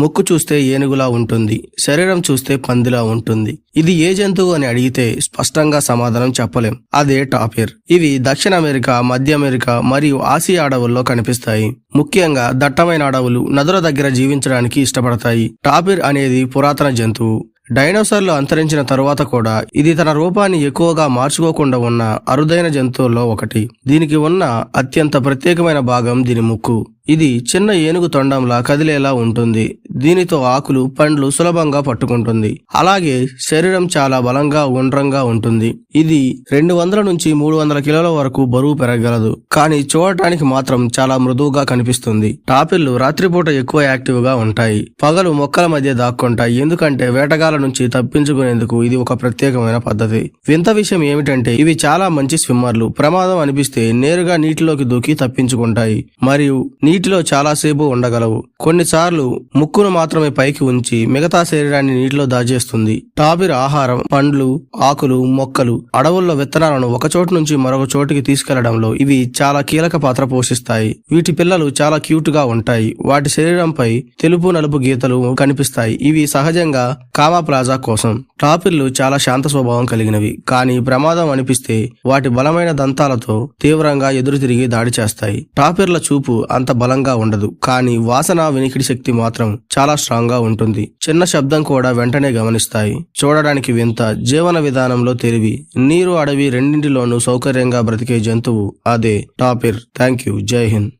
ముక్కు చూస్తే ఏనుగులా ఉంటుంది శరీరం చూస్తే పందిలా ఉంటుంది. ఇది ఏ జంతువు అని అడిగితే స్పష్టంగా సమాధానం చెప్పలేం. అదే టాపిర్ ఇవి దక్షిణ అమెరికా మధ్య అమెరికా మరియు ఆసియా అడవుల్లో కనిపిస్తాయి. ముఖ్యంగా దట్టమైన అడవులు నదుల దగ్గర జీవించడానికి ఇష్టపడతాయి. టాపిర్ అనేది పురాతన జంతువు. డైనోసార్లు అంతరించిన తరువాత కూడా ఇది తన రూపాన్ని ఎక్కువగా మార్చుకోకుండా ఉన్న అరుదైన జంతువుల్లో ఒకటి. దీనికి ఉన్న అత్యంత ప్రత్యేకమైన భాగం దీని ముక్కు. ఇది చిన్న ఏనుగు తొండంలా కదిలేలా ఉంటుంది. దీనితో ఆకులు పండ్లు సులభంగా పట్టుకుంటుంది. అలాగే శరీరం చాలా బలంగా ఉండ్రంగా ఉంటుంది. ఇది రెండు వందల నుంచి మూడు వందల కిలోల వరకు బరువు పెరగలదు. కానీ చూడటానికి మాత్రం చాలా మృదువుగా కనిపిస్తుంది. టాపిల్లు రాత్రిపూట ఎక్కువ యాక్టివ్గా ఉంటాయి. పగలు మొక్కల మధ్య దాక్కుంటాయి. ఎందుకంటే వేటగాల నుంచి తప్పించుకునేందుకు ఇది ఒక ప్రత్యేకమైన పద్ధతి. వింత విషయం ఏమిటంటే ఇవి చాలా మంచి స్విమ్మర్లు. ప్రమాదం అనిపిస్తే నేరుగా నీటిలోకి దూకి తప్పించుకుంటాయి. మరియు నీటిలో చాలాసేపు ఉండగలవు. కొన్నిసార్లు ముక్కును మాత్రమే పైకి ఉంచి మిగతా శరీరాన్ని నీటిలో దాచేస్తుంది. టాపిర్ ఆహారం పండ్లు ఆకులు మొక్కలు అడవుల్లో విత్తనాలను ఒక చోటు నుంచి మరొక చోటికి తీసుకెళ్ళడంలో ఇవి చాలా కీలక పాత్ర పోషిస్తాయి. వీటి పిల్లలు చాలా క్యూట్గా ఉంటాయి. వాటి శరీరంపై తెలుపు నలుపు గీతలు కనిపిస్తాయి. ఇవి సహజంగా కామా ప్లాజా కోసం. టాపిర్లు చాలా శాంత స్వభావం కలిగినవి. కానీ ప్రమాదం అనిపిస్తే వాటి బలమైన దంతాలతో తీవ్రంగా ఎదురు తిరిగి దాడి చేస్తాయి. టాపిర్ల చూపు అంత బలంగా ఉండదు. కానీ వాసన వినికిడి శక్తి మాత్రం చాలా స్ట్రాంగ్గా ఉంటుంది. చిన్న శబ్దం కూడా వెంటనే గమనిస్తాయి. చూడడానికి వింత జీవన విధానంలో తెలివి నీరు అడవి రెండింటిలోనూ సౌకర్యంగా బ్రతికే జంతువు అదే టాపిర్. థ్యాంక్ యూ జై హింద్.